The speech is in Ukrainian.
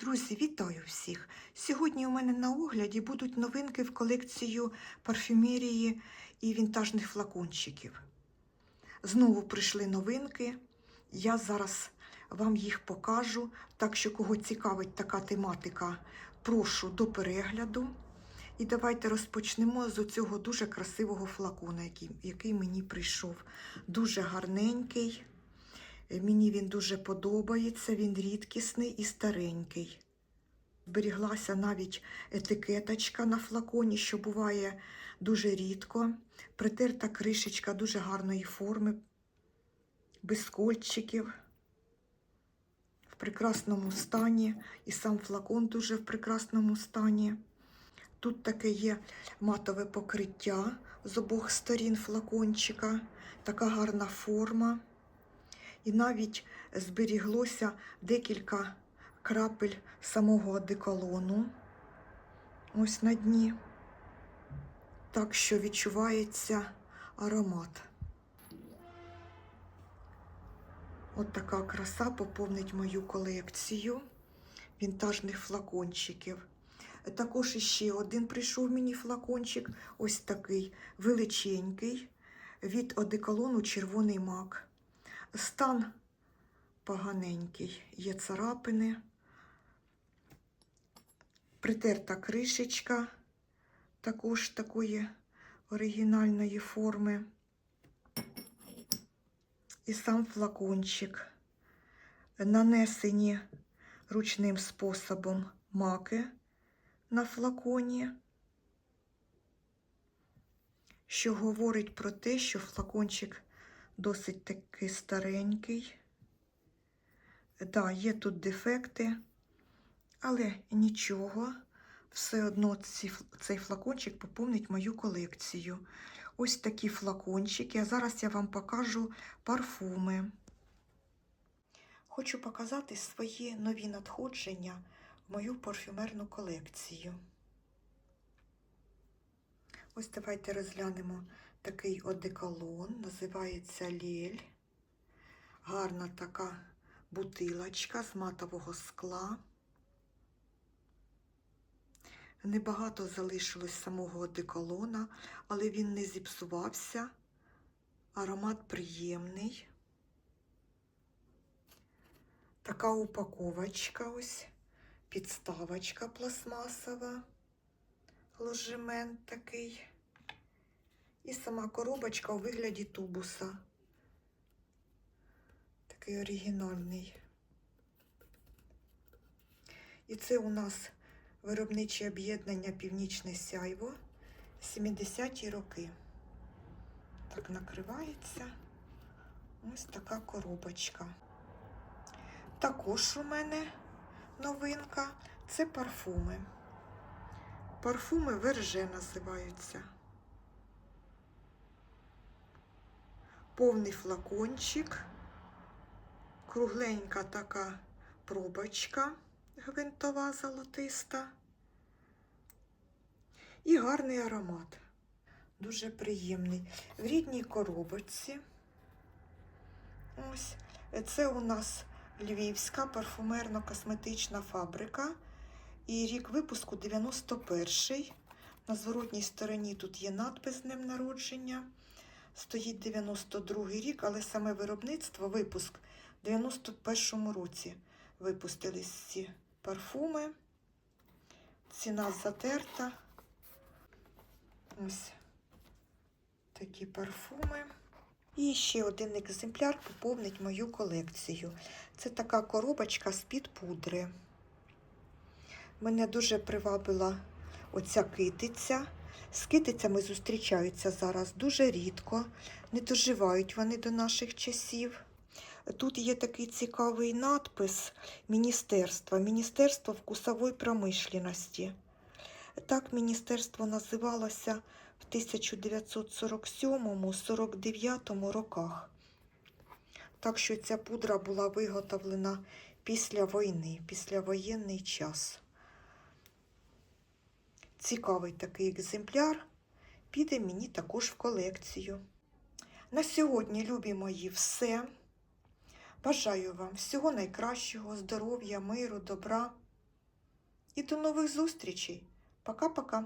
Друзі, вітаю всіх! Сьогодні у мене на огляді будуть новинки в колекцію парфюмерії і вінтажних флакончиків. Знову прийшли новинки. Я зараз вам їх покажу. Так що, кого цікавить така тематика, прошу до перегляду. І давайте розпочнемо з цього дуже красивого флакона, який, мені прийшов. Дуже гарненький. Е, Мені він дуже подобається, він рідкісний і старенький. Зберіглася навіть етикеточка на флаконі, що буває дуже рідко. Притерта кришечка дуже гарної форми, без кольчиків, в прекрасному стані. І сам флакон дуже в прекрасному стані. Тут таке є матове покриття з обох сторін флакончика, така гарна форма. І навіть зберіглося декілька крапель самого одеколону. Ось на дні. Так що відчувається аромат. От така краса поповнить мою колекцію вінтажних флакончиків. Також іще один прийшов мені флакончик, ось такий величенький, від одеколону червоний мак. Стан поганенький, є царапини, притерта кришечка також такої оригінальної форми. І сам флакончик. Нанесені ручним способом маки на флаконі, що говорить про те, що флакончик досить таки старенький. Да, є тут дефекти, але нічого. Все одно ці, цей флакончик поповнить мою колекцію. Ось такі флакончики. А зараз я вам покажу парфуми. Хочу показати свої нові надходження в мою парфюмерну колекцію. Ось давайте розглянемо такий одеколон, називається Лєль. Гарна така бутилочка з матового скла. Небагато залишилось самого одеколона, але він не зіпсувався. Аромат приємний. Така упаковочка ось, підставочка пластмасова, ложемент такий. І сама коробочка у вигляді тубуса. Такий оригінальний. І це у нас виробниче об'єднання Північне Сяйво 70-ті роки. Так накривається ось така коробочка. Також у мене новинка це парфуми. Парфуми Верже називаються. Повний флакончик, кругленька така пробочка гвинтова золотиста і гарний аромат. Дуже приємний. В рідній коробочці. Ось це у нас Львівська парфумерно-косметична фабрика. І рік випуску 91-й. На зворотній стороні тут є надпис з днем народження. Стоїть 92 рік, але саме виробництво, випуск в 91-му році випустились ці парфуми. Ціна затерта. Ось такі парфуми. І ще один екземпляр поповнить мою колекцію. Це така коробочка з-під пудри. Мене дуже привабила оця китиця. З китицями зустрічаються зараз дуже рідко, не доживають вони до наших часів. Тут є такий цікавий надпис Міністерства, Міністерство вкусової промишленості. Так міністерство називалося в 1947-49 роках. Так що ця пудра була виготовлена після війни, післявоєнний час. Цікавий такий екземпляр піде мені також в колекцію. На сьогодні, любі мої, все. Бажаю вам всього найкращого, здоров'я, миру, добра. і до нових зустрічей. Пока-пока.